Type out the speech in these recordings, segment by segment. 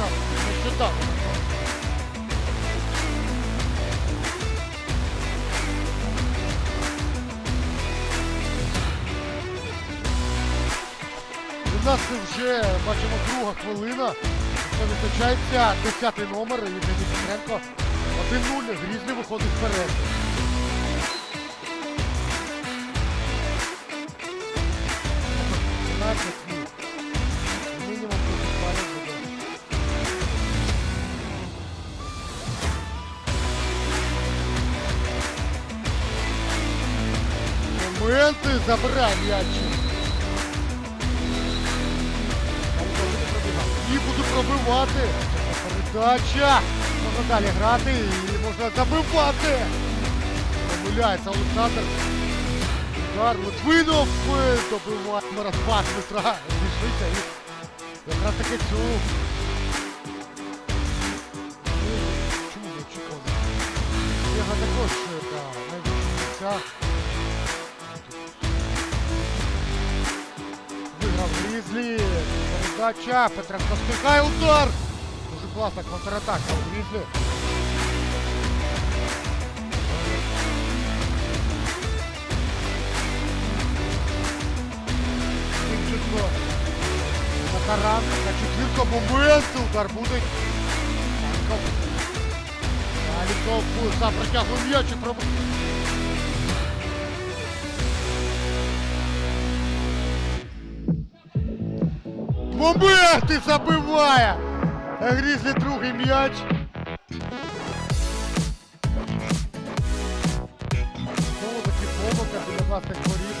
почав. Нещодавно. У нас вже бачимо друга хвилина. Що відзначається 10 номер Євгеній Петренко. 1-0. Грізлі виходить вперед. Моменти забирай м'ячик. І буду пробивати. Передача. Можна далі грати і можна забивати. Помиляється Олександр. Удар Литвинов добиває. Два Дмитра. Зійшлися і якраз таки цю. Чому не очікував? Його також найбільше Грізлі. Передача. Петренко стикає удар. Дуже класна контратака у Грізлі. Тимченко. Макаранка. На четвірка моменти. Удар буде. Аліков. Аліков сам протягує м'яч і пробує. Моменти забиває! Грізлі другий м'яч. Знову таки помилка біля власних воріт.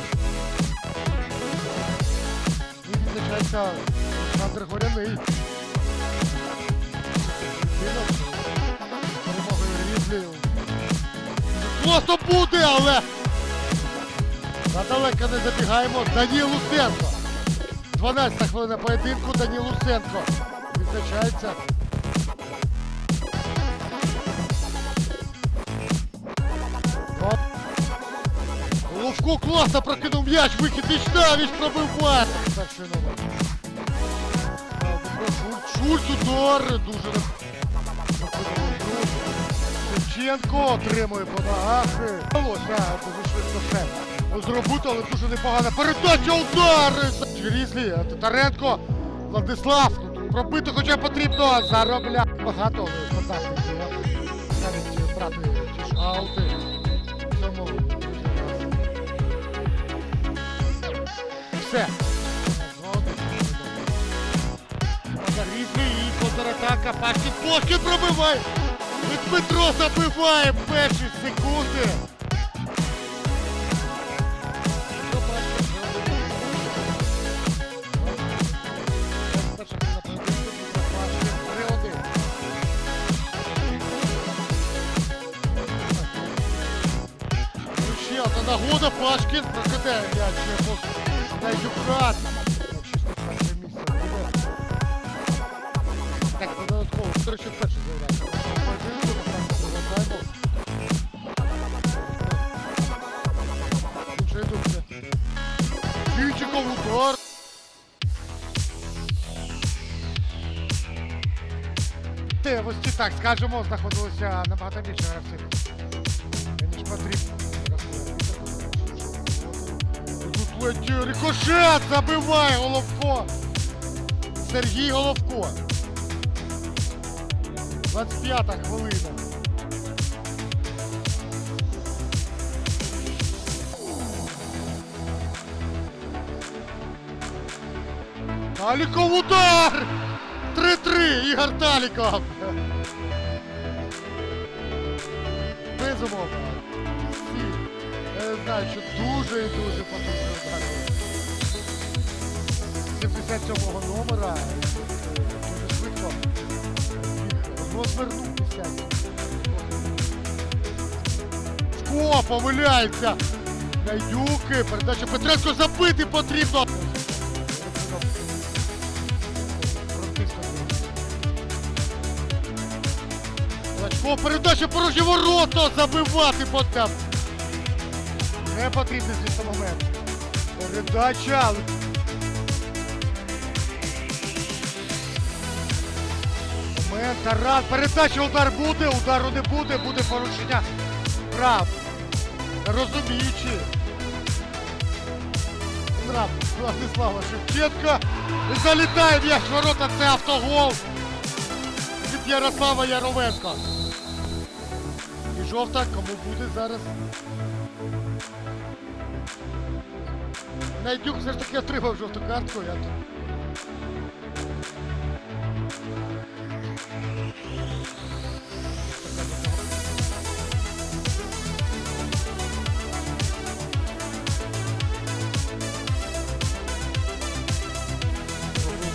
І відзначається Олександр Горяний. Перемогою Грізлі. Просто буде, але задалеко не забігаємо. Даніл Луценко. 12 хвилина поєдинку Даніл Луценко. Відзначається. Ловко класно прокинув м'яч, вихід віч навіч пробиває. Перший номер. А, Шульц, удар, дуже Шевченко отримує по ногах. Вдалося дуже швидко все зробити, але дуже непогано. Передача удари! Грізлі, Татаренко, Владислав. Пробити хоча потрібно заробляти. Багато стандартних. Навіть брати ті ж аути. Тому все. І контратака. Пашкін Пошкін пробиває. Дмитро забиває перші секунди. Нагода, Пашкін прокидає м'яч на Юкат. Чисто перше місце буде. Так, додатково, до перше так, тайму. Інший йдуться. Кінчиков удар. Ось так скажемо, знаходилися набагато більше гравців. Рикошет забиває Головко. Сергій Головко. 25 хвилина. Таліков удар! 3-3! Ігор Таліков! Безумовно. Що дуже і дуже потрібно вдарити. 77-го номера дуже швидко розвернутися. Шко помиляється. Найдюки, передача Петренко забити потрібно. Лачко, передача порожні ворота, забивати потім. Не потрібний звідси момент. Передача. момент, Таран, передача удар буде, удару не буде, буде порушення прав. Розуміючи. Владислава Шевченка. І залітає м'яч ворота, це автогол від Ярослава Яровенка. І жовта, кому буде зараз? Найдюк все ж таки отримав жовту картку, я тут.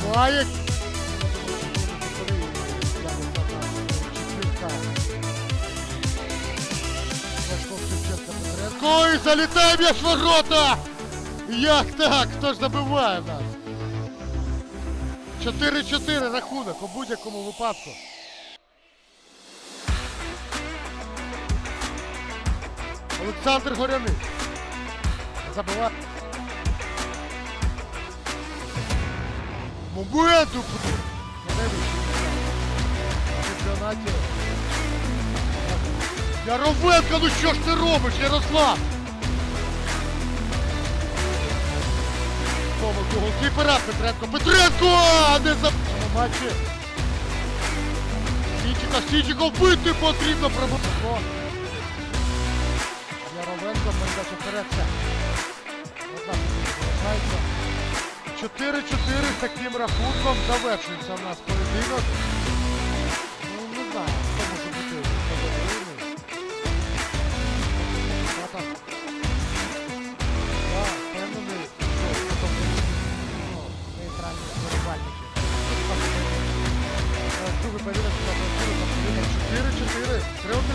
Буває. Ой, залітає м'яч ворота! Як так? Хто ж забиває нас? 4-4 рахунок у будь-якому випадку. Олександр Горяник. Забиває. Моменту! В чемпіонаті. Яровенко, ну що ж ти робиш, Ярослав? Голкіпера Петренко. Петренко! Не за... Матчі. Січика, Січика вбити потрібно пробувати. Яровенко, передача це. Одна залишається. 4-4 з таким рахунком завершується у нас поєдинок. Ну, не знаю, 4-4. Креативний